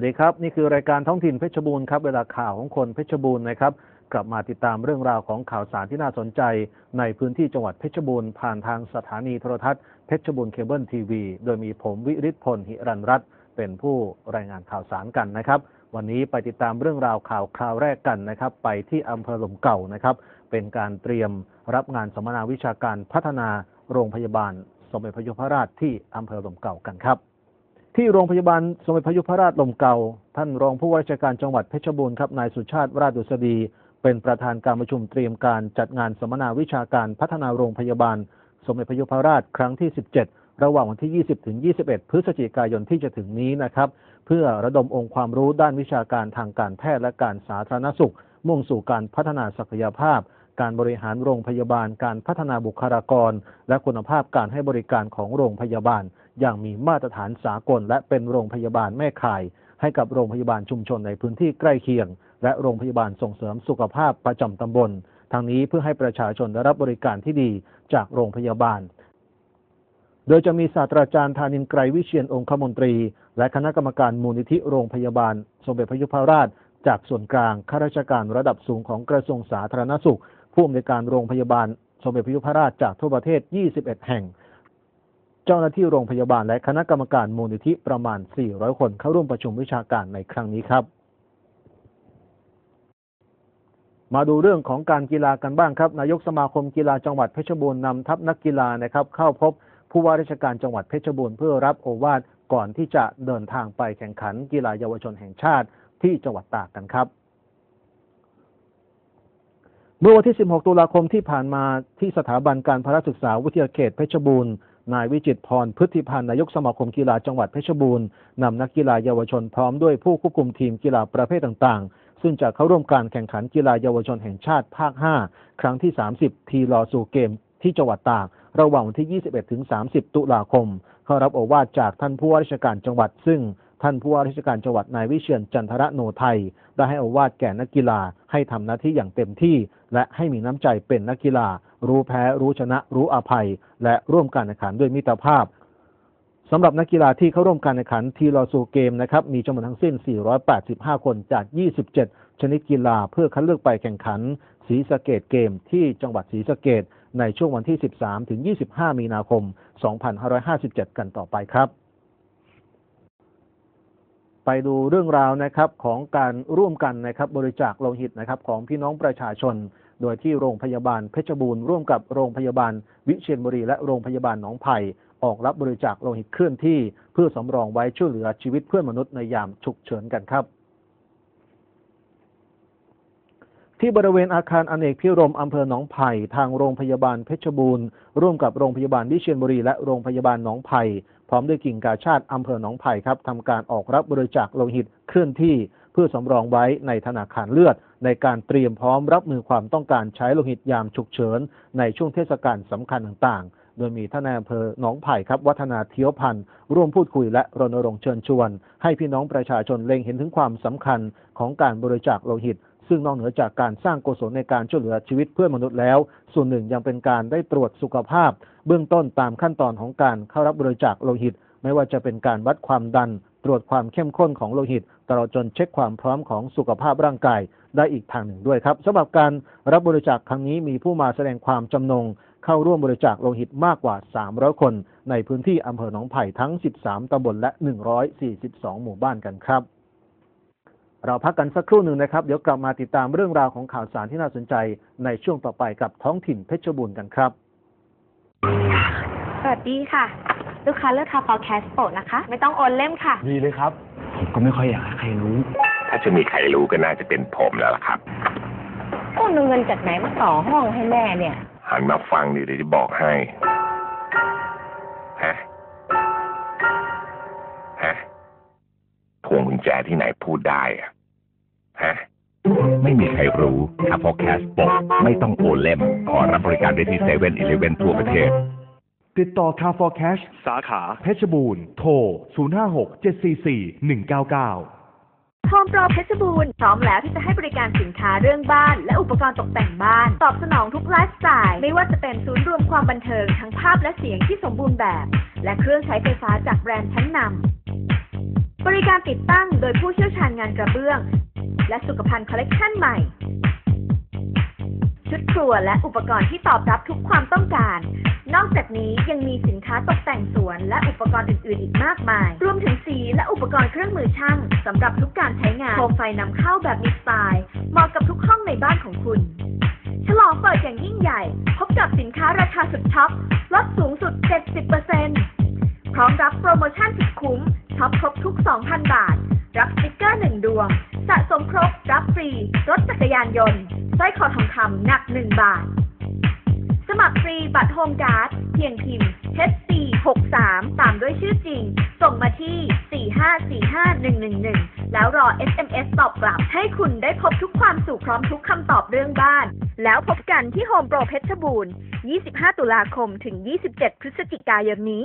วัสดีครับ นี่คือรายการท้องถิ่นเพชรบูรณ์ครับเวลาข่าวของคนเพชรบูรณ์นะครับกลับมาติดตามเรื่องราวของข่าวสารที่น่าสนใจ ในพื้นที่จังหวัดเพชรบูรณ์ผ่านทางสถานีโทรทัศน์เพชรบูรณ์เคเบิลทีวีโดยมีผมวิริศพลหิรันรัตน์เป็นผู้รายงานข่าวสารกันนะครับ วันนี้ไปติดตามเรื่องราวข่าวคราวแรกกันนะครับ ไปที่อำเภอหลมเก่านะครับ เป็นการเตรียมรับงานสัมมนาวิชาการพัฒนาโรงพยาบาล สมเด็จพระยุพราชที่อำเภอหลมเก่ากันครับ ที่โรงพยาบาลสมเด็จพระยุพราชลมเก่า ท่านรองผู้ว่าราชการจังหวัดเพชรบูรณ์ครับนายสุชาติราชดุษฎีเป็นประธานการประชุมเตรียมการจัดงานสัมมนาวิชาการพัฒนาโรงพยาบาล สมเด็จพระยุพราชครั้งที่ 17 ระหว่างวันที่ 20 ถึง 21 พฤศจิกายนที่จะถึงนี้นะครับ เพื่อระดมองค์ความรู้ด้านวิชาการทางการแพทย์และการสาธารณสุข มุ่งสู่การพัฒนาศักยภาพ การบริหารโรงพยาบาล การพัฒนาบุคลากร และคุณภาพการให้บริการของโรงพยาบาล อย่างมีมาตรฐานสากล และเป็นโรงพยาบาลแม่ข่าย ให้กับโรงพยาบาลชุมชนในพื้นที่ใกล้เคียง และโรงพยาบาลส่งเสริมสุขภาพประจำตำบลทางนี้เพื่อให้ประชาชนได้รับบริการที่ดีจากโรงพยาบาล โดยจะมีศาสตราจารย์ธานินไกรวิเชียนองคมนตรี และคณะกรรมการมูลนิธิโรงพยาบาล สมเด็จพระยุพราช จากส่วนกลางข้าราชการระดับสูงของกระทรวงสาธารณสุข ผู้อำนวยการโรงพยาบาลสมเด็จพระยุพราชจากทั่วประเทศ 21 แห่ง เจ้าหน้าที่โรงพยาบาลและคณะกรรมการมูลนิธิประมาณ 400 คนเข้าร่วมประชุมวิชาการในครั้งนี้ครับ มาดูเรื่องของการกีฬากันบ้างครับ นายกสมาคมกีฬาจังหวัดเพชรบูรณ์นำทัพนักกีฬานะครับ เข้าพบผู้ว่าราชการจังหวัดเพชรบูรณ์เพื่อรับโอวาทก่อนที่จะเดินทางไปแข่งขันกีฬาเยาวชนแห่งชาติที่จังหวัดตากกันครับ เมื่อวันที่ 16 ตุลาคมที่ผ่านมาที่สถาบันการพละศึกษาวิทยาเขตเพชรบูรณ์ นายวิจิตพรพฤติพันธ์นายกสมาคมกีฬาจังหวัดเพชรบูรณ์นำนักกีฬาเยาวชนพร้อมด้วยผู้ควบคุมทีมกีฬาประเภทต่างๆ ซึ่งจะเข้าร่วมการแข่งขันกีฬาเยาวชนแห่งชาติภาค 5 ครั้งที่ 30 ทีรอสู่เกมที่จังหวัดตากระหว่างวันที่ 21 ถึง 30 ตุลาคม เข้ารับโอวาทจากท่านผู้ว่าราชการจังหวัดซึ่ง ท่านผู้ว่าราชการจังหวัดนายวิเชียนจันทระโนไทย ได้ให้อวาทแก่นักกีฬาให้ทำหน้าที่อย่างเต็มที่ และให้มีน้ำใจเป็นนักกีฬา รู้แพ้ รู้ชนะ รู้อภัย และร่วมการแข่งขันด้วยมิตรภาพสำหรับนักกีฬาที่เข้าร่วมการแข่งขันทีรอซูเกมนะครับมีจำนวนทั้งสิ้น 485 คนจาก 27 ชนิดกีฬาเพื่อคัดเลือกไปแข่งขันศรีสะเกดเกมที่จังหวัดศรีสะเกดในช่วงวันที่ 13 ถึง 25 มีนาคม 2557 กันต่อไปครับ ไปดูเรื่องราวนะครับของการร่วมกันนะครับบริจาคโลหิตนะครับของพี่น้องประชาชน โดยที่โรงพยาบาลเพชรบูรณ์ร่วมกับโรงพยาบาลวิเชียรบุรีและโรงพยาบาลหนองไผ่ออกรับบริจาคโลหิตเคลื่อนที่ เพื่อสำรองไว้ช่วยเหลือชีวิตเพื่อนมนุษย์ในยามฉุกเฉินกันครับ ที่บริเวณอาคารอเนกพิรมอำเภอหนองไผ่ทางโรงพยาบาลเพชรบูรณ์ร่วมกับโรงพยาบาลวิเชียรบุรีและโรงพยาบาลหนองไผ่ พร้อมด้วยกิ่งกาชาติอำเภอหนองไผ่ครับทำการออกรับบริจาคโลหิตเคลื่อนที่ เพื่อสำรองไว้ในธนาคารเลือด ในการเตรียมพร้อมรับมือความต้องการใช้โลหิตยามฉุกเฉิน ในช่วงเทศกาลสำคัญต่างๆ โดยมีท่านนายอำเภอหนองไผ่ครับวัฒนาเทียวพันธ์ร่วมพูดคุยและรณรงค์เชิญชวน ให้พี่น้องประชาชนเล็งเห็นถึงความสำคัญของการบริจาคโลหิต ซึ่งนอกเหนือจากการสร้างกุศลในการช่วยเหลือชีวิตเพื่อนมนุษย์แล้ว ส่วนหนึ่งยังเป็นการได้ตรวจสุขภาพ เบื้องต้นตามขั้นตอนของการเข้ารับบริจาคโลหิต ไม่ว่าจะเป็นการวัดความดัน ตรวจความเข้มข้นของโลหิตตลอดจนเช็คความพร้อมของสุขภาพร่างกายได้อีกทางหนึ่งด้วยครับสำหรับการรับบริจาคครั้งนี้มีผู้มาแสดงความจำนงเข้าร่วมบริจาคโลหิตมากกว่า 300 คน ในพื้นที่อำเภอหนองไผ่ทั้ง 13 ตำบลและ 142 หมู่บ้านกันครับ เราพักกันสักครู่หนึ่งนะครับ เดี๋ยวกลับมาติดตามเรื่องราวของข่าวสารที่น่าสนใจในช่วงต่อไปกับท้องถิ่นเพชรบูรณ์กันครับ สวัสดีค่ะ ลูกค้าเลือกทาฟอร์แคสโปนะคะ ไม่ต้องโอนเล่มค่ะ ดีเลยครับ ผมก็ไม่ค่อยอยากให้ใครรู้ ถ้าจะมีใครรู้ก็น่าจะเป็นผมแล้วล่ะครับโอนเอาเงินจากไหนมาต่อห้องให้แม่เนี่ย หันมาฟังดิเดี๋ยวจะบอกให้ ญแจที่ไหนพูดได้อะฮะ ไม่มีใครรู้ถ้าพอแคสปกไม่ต้องโอนเล่ม ขอรับบริการได้ที่เซเว่นอีเลเวนทั่วประเทศ ติดต่อ Car for Cash สาขา เพชรบูรณ์ โทร 056 744 199โฮมโปรเพชรบูรณ์พร้อมแล้วที่จะให้บริการสินค้าเรื่องบ้าน และอุปกรณ์ตกแต่งบ้าน ตอบสนองทุกไลฟ์สไตล์ ไม่ว่าจะเป็นศูนย์รวมความบันเทิงทั้งภาพและเสียงที่สมบูรณ์แบบ และเครื่องใช้ไฟฟ้าจากแบรนด์ชั้นนำ บริการติดตั้งโดยผู้เชี่ยวชาญงานกระเบื้อง และสุขภัณฑ์คอลเลกชันใหม่ ชุดครัวและอุปกรณ์ที่ตอบรับทุกความต้องการ นอกจากนี้ยังมีสินค้าตกแต่งสวน และอุปกรณ์อื่น ๆ อีกมากมาย รวมถึงสีและอุปกรณ์เครื่องมือช่างสำหรับทุกการใช้งานโคมไฟนำเข้าแบบมีสไตล์เหมาะกับทุกห้องในบ้านของคุณ ฉลองเปิดอย่างยิ่งใหญ่ พบกับสินค้าราคาสุดท็อปลดสูงสุด 70% พร้อมรับโปรโมชั่นสุดคุ้มช็อปครบทุก 2,000 บาท รับสติ๊กเกอร์ 1 ดวง สะสมครบ รับฟรี รถจักรยานยนต์สร้อยคอทองคำหนัก 1 บาท สมัครฟรีบัตรโฮมการ์ด เพียงพิมพ์ HC 63 ตามด้วยชื่อจริง ส่งมาที่ 4545111 แล้วรอ SMS ตอบกลับ ให้คุณได้พบทุกความสุขพร้อมทุกคำตอบเรื่องบ้าน แล้วพบกันที่โฮมโปรเพชรบูรณ์ 25 ตุลาคมถึง 27 พฤศจิกายนนี้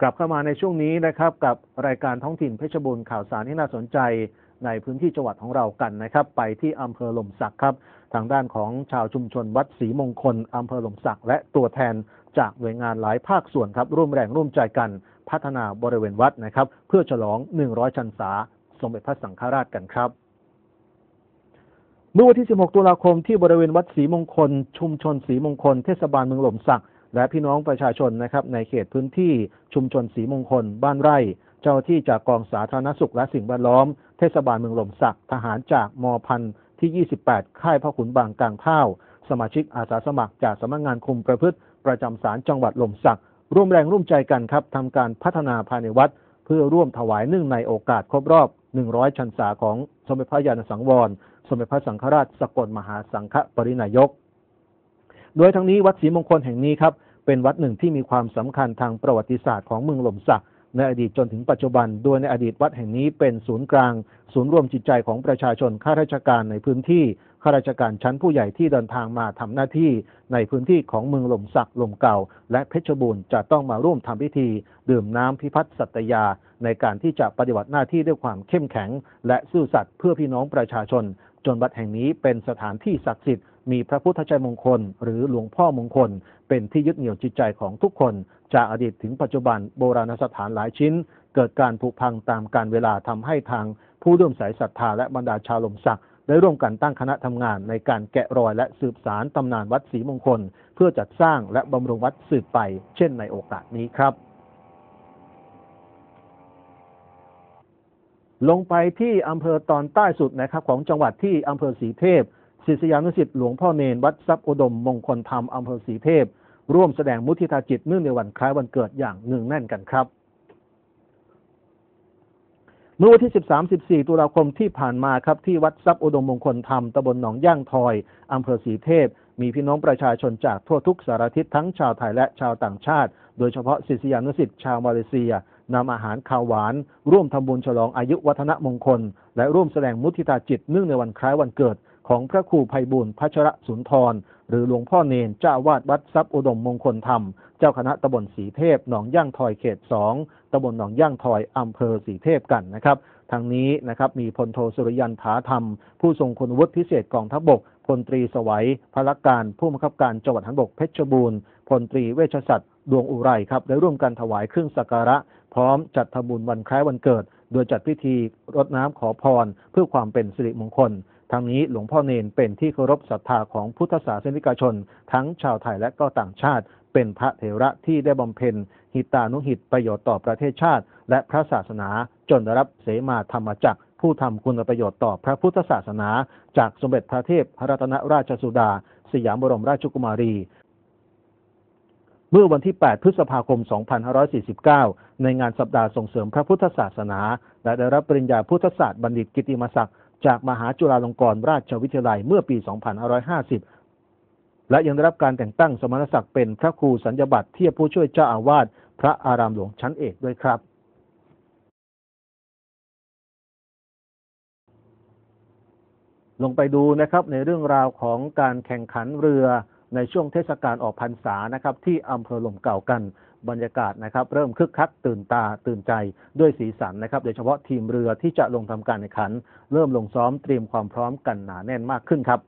กลับเข้ามาในช่วงนี้นะครับ กับรายการท้องถิ่นเพชรบูรณ์ข่าวสารที่น่าสนใจในพื้นที่จังหวัดของเรากันนะครับ ไปที่อำเภอหล่มสักครับ ทางด้านของชาวชุมชนวัดศรีมงคลอำเภอหล่มสักและตัวแทนจากหน่วยงานหลายภาคส่วนครับ ร่วมแรงร่วมใจกันพัฒนาบริเวณวัดนะครับ เพื่อฉลอง 100 ชันษา สมเด็จพระสังฆราชกันครับเมื่อวันที่ 16 ตุลาคมที่บริเวณวัดศรีมงคล ชุมชนศรีมงคล เทศบาลเมืองหล่มสัก และพี่น้องประชาชนนะครับในเขตพื้นที่ชุมชนศรีมงคล บ้านไร่ เจ้าที่จากกองสาธารณสุขและสิ่งแวดล้อม เทศบาลเมืองหล่มสัก ทหารจากมพันที่ 28 ค่ายพ่อขุนบางกลางเท่า สมาชิกอาสาสมัครจากสำนักงานคุมประพฤติ ประจำศาลจังหวัดหล่มสัก ร่วมแรงร่วมใจกันครับทำการพัฒนาภายในวัด เพื่อร่วมถวายเนื่องในโอกาสครบรอบ 100 ชันษาของสมเด็จพระยาณสังวร สมเด็จพระสังฆราชสกลมหาสังฆปรินายก โดยทั้งนี้วัดศรีมงคลแห่งนี้ครับ เป็นวัดหนึ่งที่มีความสำคัญทางประวัติศาสตร์ของเมืองหล่มสักในอดีตจนถึงปัจจุบัน โดยในอดีตวัดแห่งนี้เป็นศูนย์กลาง ศูนย์รวมจิตใจของประชาชนข้าราชการในพื้นที่ข้าราชการชั้นผู้ใหญ่ที่เดินทางมาทำหน้าที่ ในพื้นที่ของเมืองหล่มสักหล่มเก่า และเพชรบูรณ์จะต้องมาร่วมทำพิธี ดื่มน้ำพิพัฒน์สัตยา ในการที่จะปฏิบัติหน้าที่ด้วยความเข้มแข็ง และซื่อสัตย์เพื่อพี่น้องประชาชน จนวัดแห่งนี้เป็นสถานที่ศักดิ์สิทธิ์ มีพระพุทธชัยมงคล หรือหลวงพ่อมงคล เป็นที่ยึดเหนี่ยวจิตใจของทุกคน จากอดีตถึงปัจจุบันโบราณสถานหลายชิ้น เกิดการผุพังตามการเวลาทำให้ทาง ผู้เริ่อมสายศรัทธาและบรรดาชาวลมศักดิ์ได้ร่วมกันตั้งคณะทำงานในการแกะรอยและสืบสารตำนานวัดศรีมงคล เพื่อจัดสร้างและบำรุงวัดสืบไป เช่นในโอกาสนี้ครับลงไปที่อำเภอตอนใต้สุดนะครับของจังหวัดที่อำเภอศรีเทพ ศิษยานุศิษย์หลวงพ่อเนนวัดทรัพย์อุดมมงคลธรรมอำเภอศรีเทพ ร่วมแสดงมุทิตาจิตเนื่องในวันคล้ายวันเกิดอย่างเนื่องแน่นกันครับ เมื่อวันที่ 13-14 ตุลาคมที่ผ่านมาครับที่วัดทรัพย์อุดมมงคลธรรมตำบลหนองย่างทอยอำเภอศรีเทพ มีพี่น้องประชาชนจากทั่วทุกสารทิศทั้งชาวไทยและชาวต่างชาติ โดยเฉพาะศิษยานุศิษย์ชาวมาเลเซียนำอาหารข้าวหวาน ร่วมทำบุญฉลองอายุวัฒนมงคล และร่วมแสดงมุทิตาจิตเนื่องในวันคล้ายวันเกิด ของพระครูไพบูลย์พัชระสุนทร หรือหลวงพ่อเนนเจ้าวาดวัดทรัพย์อุดมมงคลธรรม เจ้าคณะตำบลสีเทพหนองย่างทอยเขตสองตำบลหนองย่างทอยอำเภอสีเทพกันนะครับทางนี้นะครับมีพลโทสุริยันถาธรรม ผู้ทรงคุณวุฒิพิเศษกองทัพบกพลตรีสวัยพลักการ ผู้บังคับการจังหวัดหันบกเพชรบูรณ์พลตรีเวชศัตร์ดวงอุไรครับได้ร่วมกันถวายเครื่องสักการะ พร้อมจัดทำบุญวันคล้ายวันเกิด โดยจัดพิธีรดน้ำขอพรเพื่อความเป็นสิริมงคล ทั้งนี้หลวงพ่อเนนเป็นที่เคารพศรัทธาของพุทธศาสนิกชน ทั้งชาวไทยและก็ต่างชาติ เป็นพระเถระที่ได้บำเพ็ญหิตานุหิตประโยชน์ต่อประเทศชาติ และพระศาสนาจนได้รับเสมาธรรมจักรผู้ทำคุณประโยชน์ต่อพระพุทธศาสนา จากสมเด็จพระเทพรัตนราชสุดา สยามบรมราชกุมารีเมื่อวันที่ 8 พฤษภาคม 2549 ในงานสัปดาห์ส่งเสริมพระพุทธศาสนา และได้รับปริญญาพุทธศาสตร์บัณฑิตกิติมศักดิ์ จากมหาจุฬาลงกรณราชวิทยาลัยเมื่อปี 2550 และยังได้รับการแต่งตั้งสมณศักดิ์เป็นพระครูสัญญบัตรเทียบผู้ช่วยเจ้าอาวาสพระอารามหลวงชั้นเอกด้วยครับ ลงไปดูนะครับในเรื่องราวของการแข่งขันเรือในช่วงเทศกาลออกพรรษานะครับที่อำเภอหล่มเก่ากัน บรรยากาศนะครับเริ่มคึกคักตื่นตาตื่นใจด้วยสีสันนะครับ โดยเฉพาะทีมเรือที่จะลงทำการแข่งขัน เริ่มลงซ้อมเตรียมความพร้อมกันหนาแน่นมากขึ้นครับ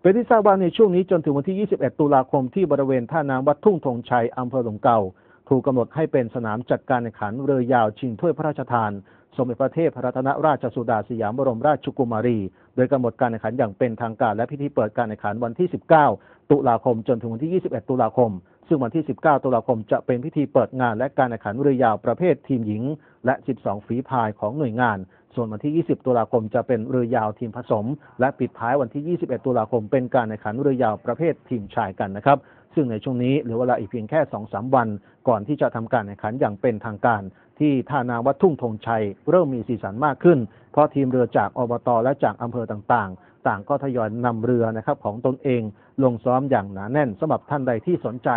เป็นที่ทราบว่าในช่วงนี้จนถึงวันที่ 21 ตุลาคมที่บริเวณท่าน้ำวัดทุ่งธงชัยอำเภอหลงเก่า ถูกกำหนดให้เป็นสนามจัดการแข่งขันเรือยาวชิงถ้วยพระราชทาน สมเด็จพระเทพรัตนราชสุดาสยามบรมราชกุมารี โดยกำหนดการแข่งขันอย่างเป็นทางการและพิธีเปิดการแข่งขันวันที่ 19 ตุลาคมจนถึงวันที่ 21 ตุลาคม ซึ่งวันที่ 19 ตุลาคมจะเป็นพิธีเปิดงานและการแข่งขันเรือยาวประเภททีมหญิง และ 12 ฝีพายของหน่วยงาน ส่วนวันที่ 20 ตุลาคมจะเป็นเรือยาวทีมผสม และปิดท้ายวันที่ 21 ตุลาคมเป็นการแข่งขันเรือยาวประเภททีมชายกันนะครับซึ่งในช่วงนี้เหลือเวลาอีกเพียงแค่ 2-3 วัน ก่อนที่จะทำการแข่งขันอย่างเป็นทางการ ที่ท่านาวัดทุ่งธงชัย เริ่มมีสีสันมากขึ้น เพราะทีมเรือจากอบตและจากอำเภอต่างๆ ต่างก็ทยอยนำเรือนะครับของตนเอง ลงซ้อมอย่างหนาแน่นสำหรับท่านใดที่สนใจ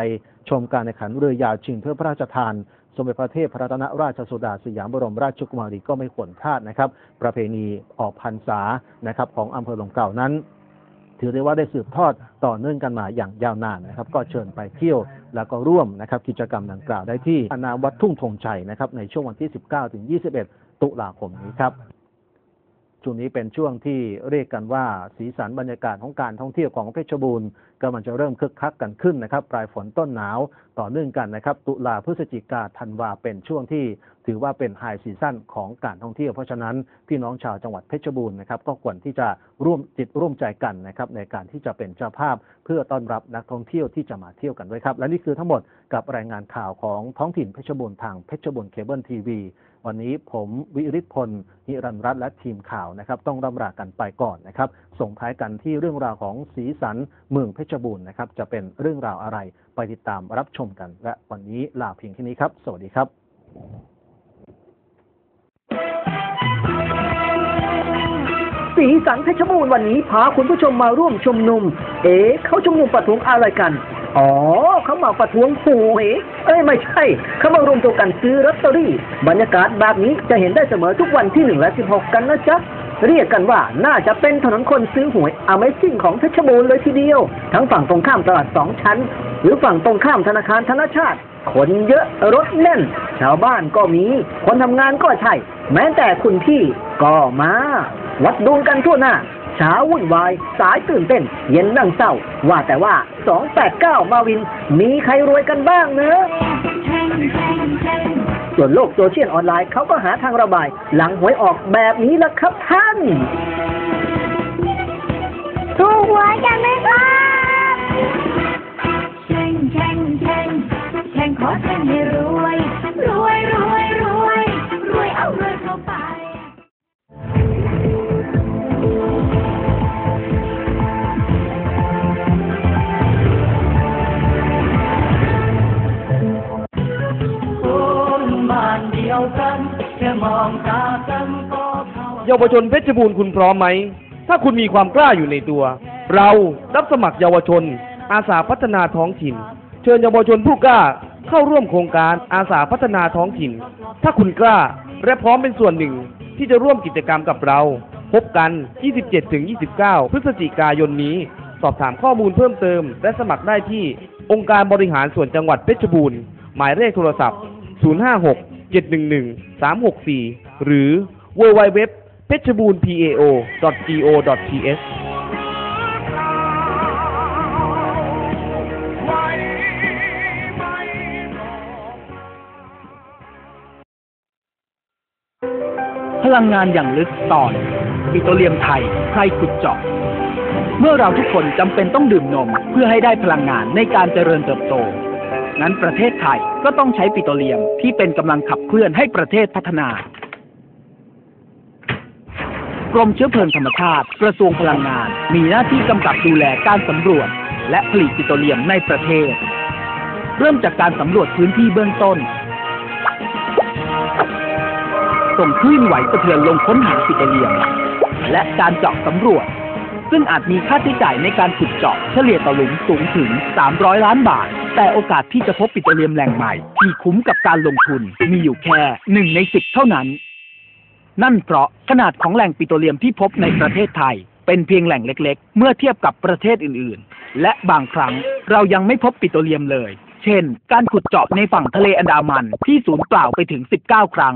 ชมการแข่งขันเรือยาวชิงเพื่อพระราชทาน สมเด็จพระเทพรัตนราชสุดาสยามบรมราชกุมารีก็ไม่ควรพลาดนะครับ ประเพณีออกพรรษานะครับของอำเภอหลมเก่านั้น ถือได้ว่าได้สืบทอดต่อเนื่องกันมาอย่างยาวนานนะครับ ก็เชิญไปเที่ยวแล้วก็ร่วมนะครับกิจกรรมดังกล่าวได้ที่อนาวัดทุ่งธงชัยนะครับในช่วงวันที่ 19ถึง21 ตุลาคมนี้ครับช่วงนี้เป็นช่วงที่เรียกกันว่าสีสันบรรยากาศของการท่องเที่ยวของเพชรบูรณ์กำลังจะเริ่มคึกคักกันขึ้นนะครับปลายฝนต้นหนาว ต่อเนื่องกันนะครับ ตุลาพฤศจิกาธันวาเป็นช่วงที่ถือว่าเป็นไฮซีซั่นของการท่องเที่ยว เพราะฉะนั้นพี่น้องชาวจังหวัดเพชรบูรณ์นะครับก็ควรที่จะร่วมจิตร่วมใจกันนะครับในการที่จะเป็นเจ้าภาพ เพื่อต้อนรับนักท่องเที่ยวที่จะมาเที่ยวกันด้วยครับ และนี่คือทั้งหมดกับรายงานข่าวของท้องถิ่นเพชรบูรณ์ทางเพชรบูรณ์เคเบิลทีวีวันนี้ผมวิริศพลนิรันดร์รัตน์และทีมข่าวนะครับ ต้องร่ำลากันไปก่อนนะครับ ส่งท้ายกันที่เรื่องราวของสีสันเมืองเพชรบูรณ์นะครับ จะเป็นเรื่องราวอะไร ไปติดตามรับชมกัน และวันนี้ลาเพียงแค่นี้ครับ สวัสดีครับสีสันเพชรบูรณ์วันนี้พาคุณผู้ชมมาร่วมชุมนุม เอ๊ะเขาชุมนุมประท้วงอะไรกัน อ๋อเขามาประท้วงหวยเอ้ยไม่ใช่ เขามารวมตัวกันซื้อลอตเตอรี่ บรรยากาศแบบนี้จะเห็นได้เสมอทุกวันที่หนึ่งและสิบหกกันนะจ๊ะ เรียกกันว่าน่าจะเป็นถนนคนซื้อหวย Amazing ของเพชรบูรณ์เลยทีเดียว ทั้งฝั่งตรงข้ามตลาดสองชั้น หรือฝั่งตรงข้ามธนาคารธนชาติ คนเยอะรถแน่น ชาวบ้านก็มี คนทำงานก็ใช่ แม้แต่คุณพี่ก็มา วัดดวงกันทั่วหน้าเช้าวุ่นวาย สายตื่นเต้น เย็นนั่งเศร้า ว่าแต่ว่า 289 มาวิน มีใครรวยกันบ้างเนอะ ส่วนโลกโซเชียลออนไลน์เขาก็หาทางระบาย หลังหวยออกแบบนี้ละครับท่าน ถูกหวยกันไหมครับแข่งแข่งแข่งแข่งขอแข่งให้รวย รวยรวย เยาวชนเพชรบูรณ์คุณพร้อมไหม ถ้าคุณมีความกล้าอยู่ในตัว เรารับสมัครเยาวชน อาสาพัฒนาท้องถิ่น เชิญเยาวชนผู้กล้าเข้าร่วมโครงการอาสาพัฒนาท้องถิ่น ถ้าคุณกล้าและพร้อมเป็นส่วนหนึ่งที่จะร่วมกิจกรรมกับเรา พบกัน 27-29 พฤศจิกายนนี้ สอบถามข้อมูลเพิ่มเติม และสมัครได้ที่องค์การบริหารส่วนจังหวัดเพชรบูรณ์ หมายเลขโทรศัพท์ 056 711 364 หรือ www เพชรบูรณ์ pao go th พลังงานอย่างลึกตอนปิโตรเลียมไทยใครขุดเจาะเมื่อเราทุกคนจำเป็นต้องดื่มนม เพื่อให้ได้พลังงานในการเจริญเติบโต นั้นประเทศไทยก็ต้องใช้ปิโตรเลียมที่เป็นกำลังขับเคลื่อนให้ประเทศพัฒนากรมเชื้อเพลิงธรรมชาติกระทรวงพลังงาน มีหน้าที่กำกับดูแลการสำรวจ และผลิตปิโตรเลียมในประเทศ เริ่มจากการสำรวจพื้นที่เบื้องต้น ส่งคลื่นไหวสะเทือนลงค้นหาปิโตรเลียม และการเจาะสำรวจ ซึ่งอาจมีค่าใช้จ่ายในการขุดเจาะเฉลี่ยต่อหลุมสูงถึง 300 ล้านบาท แต่โอกาสที่จะพบปิโตรเลียมแหล่งใหม่ ที่คุ้มกับการลงทุนมีอยู่แค่หนึ่งในสิบเท่านั้น นั่นเพราะขนาดของแหล่งปิโตรเลียมที่พบในประเทศไทย เป็นเพียงแหล่งเล็ก ๆ เมื่อเทียบกับประเทศอื่น ๆ และบางครั้งเรายังไม่พบปิโตรเลียมเลย เช่น การขุดเจาะในฝั่งทะเลอันดามันที่สูญเปล่าไปถึง 19 ครั้ง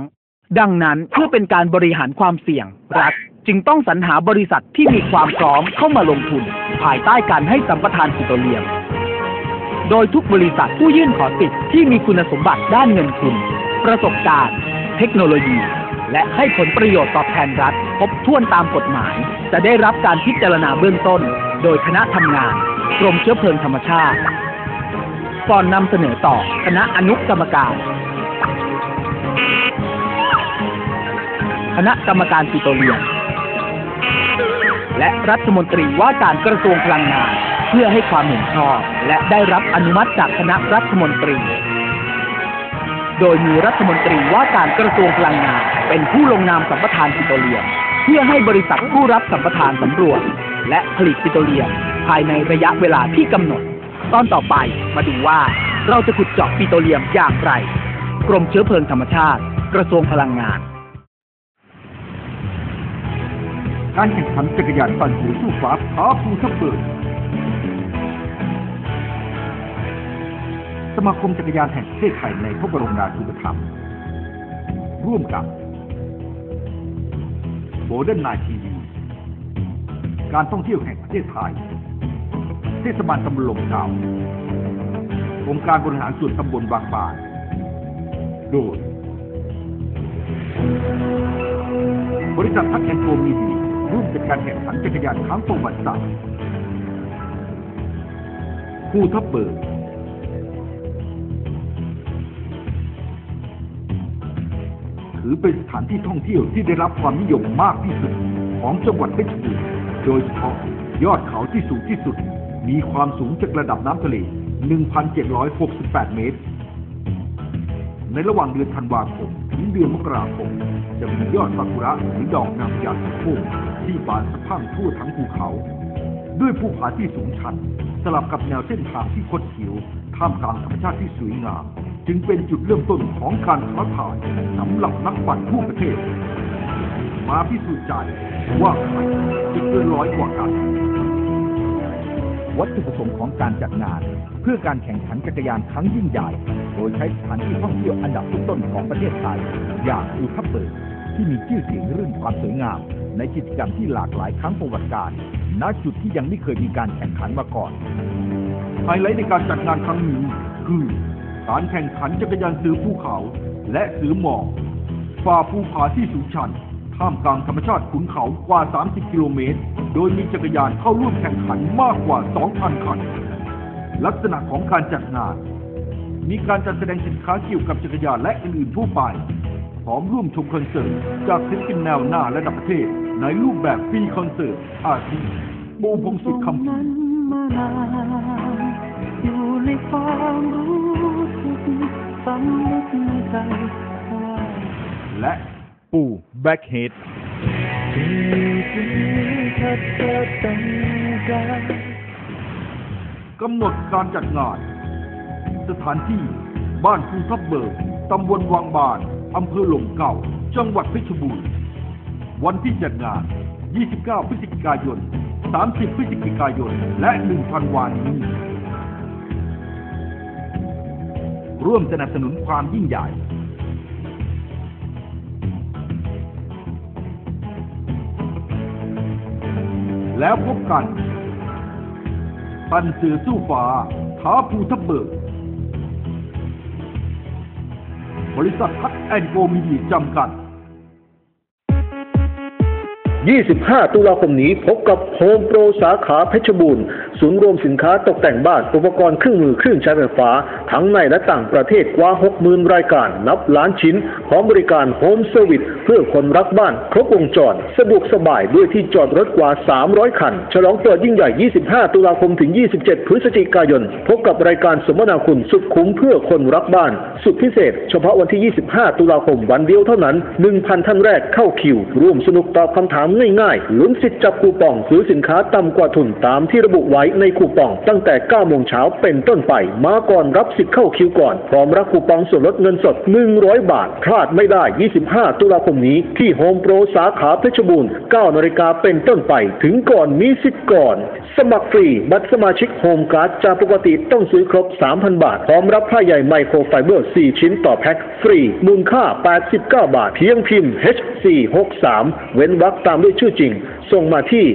ดังนั้นเพื่อเป็นการบริหารความเสี่ยงรัฐ จึงต้องสรรหาบริษัทที่มีความพร้อมเข้ามาลงทุน ภายใต้การให้สัมปทานปิโตรเลียม โดยทุกบริษัทผู้ยื่นขอติดที่มีคุณสมบัติด้านเงินทุน ประสบการณ์ เทคโนโลยี และให้ผลประโยชน์ตอบแทนรัฐครบถ้วนตามกฎหมาย จะได้รับการพิจารณาเบื้องต้น โดยคณะทำงานกรมเชื้อเพลิงธรรมชาติก่อนนำเสนอต่อคณะอนุกรรมการคณะกรรมการปิโตรเลียม และรัฐมนตรีว่าการกระทรวงพลังงาน เพื่อให้ความเห็นชอบ และได้รับอนุมัติจากคณะรัฐมนตรี โดยมีรัฐมนตรีว่าการกระทรวงพลังงาน เป็นผู้ลงนามสัมปทานปิโตรเลียม เพื่อให้บริษัทผู้รับสัมปทานสำรวจ และผลิตปิโตรเลียม ภายในระยะเวลาที่กำหนด ตอนต่อไปมาดูว่าเราจะขุดเจาะปิโตรเลียมอย่างไร กรมเชื้อเพลิงธรรมชาติ กระทรวงพลังงาน การแข่งขันจักรยานปั่นหูสู้ฟ้าท้าภูทับเบิกสมาคมจักรยานแห่งประเทศไทยในพระบรมราชูปถัมภ์ร่วมกับโ l ลเด้นไนทีวีการท่องเที่ยวแห่งประเทศไทย เทศบาลตำบลลมเก่าองค์การบริหารส่วนตำบลบางบานโดยบริษัททักแอนโกมีดี ร่วมจัดการแข่งขันจักรยานครั้งประวัติศาสตร์ภูทับเบิกถือเป็นสถานที่ท่องเที่ยวที่ได้รับความนิยมมากที่สุดของจังหวัดเพชรบูรณ์โดยเฉพาะยอดเขาที่สูงที่สุด มีความสูงจากระดับน้ำทะเล 1,768 เมตร ในระหว่างเดือนธันวาคม ถึงเดือนมกราคม จะมียอดซากุระหรือดอกนางพญาสีพุ่ม ที่บานสะพั่งทั่วทั้งภูเขา ด้วยภูผาที่สูงชันสลับกับแนวเส้นทางที่คดเขียวท่ามกลางธรรมชาติที่สวยงาม จึงเป็นจุดเริ่มต้นของการท้าทายสำหรับนักปั่นทั่วประเทศ มาพิสูจน์ใจว่าใครจะเกินร้อยกว่ากันวัตถุประสงค์ของการจัดงาน เพื่อการแข่งขันจักรยานครั้งยิ่งใหญ่ โดยใช้สถานที่ท่องเที่ยวอันดับต้นๆของประเทศไทย อย่างอูทับเบิกที่มีชื่อเสียงเรื่องความสวยงาม ในกิจกรรมที่หลากหลายครั้งประวัติการณจุดที่ยังไม่เคยมีการแข่งขันมาก่อน ไฮไลท์ในการจัดงานครั้งนี้คือการแข่งขันจักรยานซื้อภูเขา และซื้อหมอกฝ่าภูผาที่สูงชันท่ามกลางธรรมชาติขุนเขากว่า 30 กิโลเมตร โดยมีจักรยานเข้าร่วมแข่งขันมากกว่า 2,000 คัน ลักษณะของการจัดงาน มีการจัดแสดงสินค้าเกี่ยวกับจักรยานและอื่นๆทั่วไปพร้อมร่วมชมคอนเสิร์ตจากศิลปินแนวหน้าระดับประเทศ ในรูปแบบฟรีคอนเสิร์ตอาทิปูพงศิษฐ์คำพีอยู่ในความรู้สึกสำนึกในใจว่าและปูแบ็กเฮดกำหนดการจัดงาน สถานที่บ้านภูทับเบิกตำบลวังบานอำเภอหลมเก่า จังหวัดเพชรบูรณ์ วันที่จัดงาน 29 พฤศจิกายน 30 พฤศจิกายน และ 1 ธันวาคมนี้ ร่วมสนับสนุนความยิ่งใหญ่ แล้วพบกัน ปันสื่อสู้ฟ้าท้าภูทับเบิกบริษัททักแอนโกมีดีจำกัด 25 ตุลาคมนี้พบกับโฮมโปรสาขาเพชรบูรณ์ ศูนย์รวมสินค้าตกแต่งบ้านอุปกรณ์เครื่องมือเครื่องใช้ไฟฟ้า ทั้งในและต่างประเทศกว่า 60,000 รายการ นับล้านชิ้นพร้อมบริการโฮมเซอร์วิส พื่อคนรักบ้านครบวงจร สะดวกสบายด้วยที่จอดรถกว่า 300 คัน ฉลองเปิดยิ่งใหญ่ 25 ตุลาคมถึง 27 พฤศจิกายน พบกับรายการสมนาคุณสุดคุ้มเพื่อคนรักบ้าน สุดพิเศษ เฉพาะวันที่ 25 ตุลาคมวันเดียวเท่านั้น 1,000 ท่านแรกเข้าคิว ร่วมสนุกตอบคำถามง่ายๆลุ้นสิทธิ์จับคูปองซื้อสินค้าต่ำกว่าทุนตามที่ระบุไว้ในคูปอง ตั้งแต่ 9 โมงเช้าเป็นต้นไป มาก่อนรับสิทธิ์เข้าคิวก่อน พร้อมรับคูปองส่วนลดเงินสด 100 บาท พลาดไม่ได้ 25 ตุลาคมนี้ที่โฮมโปรสาขาเพชรบูรณ์9นาฬิกาเป็นต้นไป ถึงก่อนมีสิทธิ์ก่อน สมัครฟรี บัตรสมาชิกโฮมการ์ดจากปกติต้องซื้อครบ 3,000 บาท พร้อมรับผ้าใหญ่ไมโครไฟเบอร์ 4 ชิ้นต่อแพ็คฟรี มูลค่า 89 บาท เพียงพิมพ์ H463 เว้นวรรคตามด้วยชื่อจริง ส่งมาที่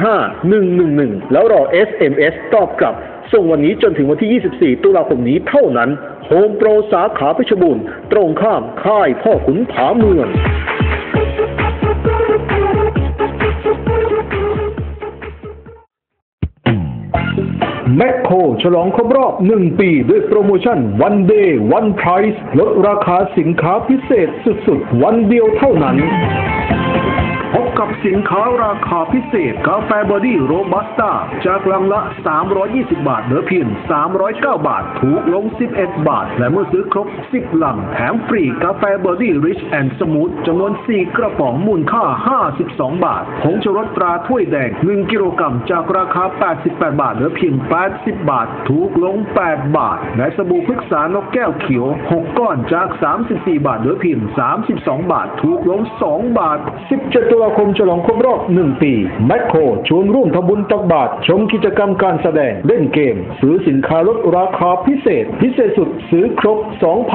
4545111 แล้วรอ SMS ตอบกลับ ส่งวันนี้จนถึงวันที่ 24 ตุลาคมนี้เท่านั้น มโปรสาขาเพชรบูรณ์ตรงข้ามค่ายพ่อขุนผาเมืองแมคโครฉลองครบรอบ 1 ปีด้วยโปรโมชั่น One Day One Price ลดราคาสินค้าพิเศษสุดๆ วันเดียวเท่านั้น กับสินค้าราคาพิเศษกาแฟบอดี้โรบัสต้าจากลังละ 320 บาทเหลือเพียง 309 บาท ถูกลง 11 บาท และเมื่อซื้อครบ 10 ลัง แถมฟรีกาแฟบอดี้ริชแอนด์สมูทจำนวน 4 กระป๋องมูลค่า 52 บาทผงชูรสตราถ้วยแดง 1 กิโลกรัมจากราคา 88 บาทเหลือเพียง 80 บาท ถูกลง 8 บาท และสบู่พฤกษานกแก้วเขียว 6 ก้อนจาก 34 บาทเหลือเพียง 32 บาท ถูกลง 2 บาท 17 ตุลาคมฉลองครบรอบ1ปี แมคโครชวนร่วมทำบุญตักบาตรชมกิจกรรมการแสดง เล่นเกม ซื้อสินค้าลดราคาพิเศษ พิเศษสุดซื้อครบ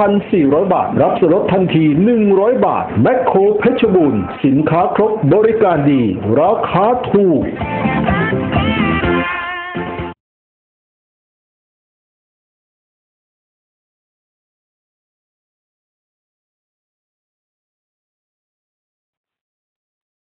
2,400 บาท รับส่วนลดทันที 100 บาท แมคโครเพชรบูรณ์ สินค้าครบ บริการดี ราคาถูก